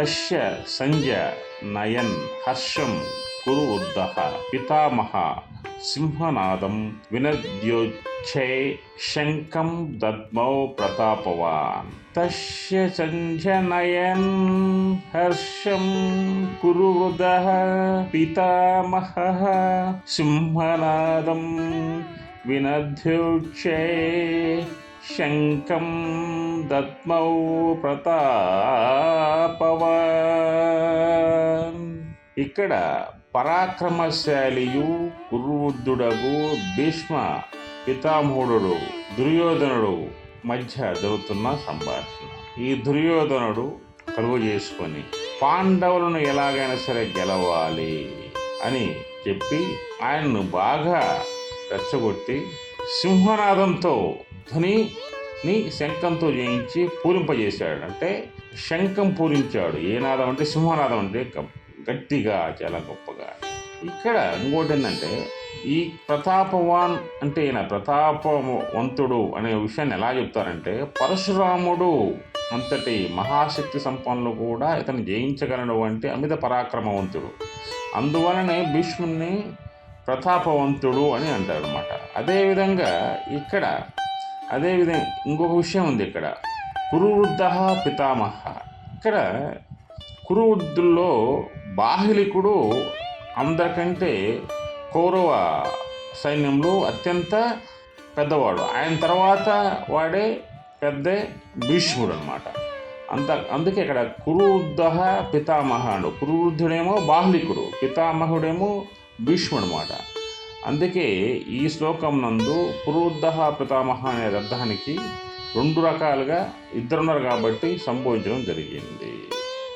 తస్య సంజ నయన్ హర్షం కురు ఉద్దహ పితామహ సింహనాదం వినద్యోచ్చే శంఖం దద్మౌ ప్రతాపవాన్ తస్య సంజనయన్ హర్షం కురు ఉదహ పితామహ సింహనాదం వినద్యోచ్ఛే శంఖం దద్మౌ ప్రతాపవాన్. ఇక్కడ పరాక్రమశాలియు కురువృద్ధుడగు భీష్మ పితామహుడు దుర్యోధనుడు మధ్య జరుగుతున్న సంభాషణ. ఈ దుర్యోధనుడు కలుగు చేసుకొని పాండవులను ఎలాగైనా సరే గెలవాలి అని చెప్పి ఆయన్ను బాగా రెచ్చగొట్టి సింహనాదంతో ధ్వనిని శంఖంతో చేయించి పూరింపజేశాడు. అంటే శంఖం పూరించాడు. ఏ నాదం అంటే సింహనాదం అంటే గట్టిగా చాలా గొప్పగా. ఇక్కడ ఇంకోటి ఏంటంటే ఈ ప్రతాపవాన్ అంటే ఈయన ప్రతాపవంతుడు అనే విషయాన్ని ఎలా చెప్తారంటే పరశురాముడు అంతటి మహాశక్తి సంపన్నులు కూడా ఇతను జయించగలడు అంటే అమిత పరాక్రమవంతుడు. అందువలనే భీష్ముని ప్రతాపవంతుడు అని అంటారు అనమాట అదేవిధంగా ఇక్కడ అదేవిధంగా ఇంకొక విషయం ఉంది ఇక్కడ. కురువృద్ధ పితామహ. ఇక్కడ కురువృద్ధుల్లో బాహ్లికుడు అందరికంటే కౌరవ సైన్యంలో అత్యంత పెద్దవాడు. ఆయన తర్వాత వాడే పెద్ద భీష్ముడు అనమాట అంత అందుకే ఇక్కడ కురువృద్ధ పితామహాడు కురువృద్ధుడేమో బాహ్లికుడు పితామహుడేమో భీష్ముడు అనమాట అందుకే ఈ శ్లోకం నందు పురోద్ధ పితామహ అనే అర్థానికి రెండు రకాలుగా ఇద్దరున్నారు కాబట్టి సంబోధించడం జరిగింది.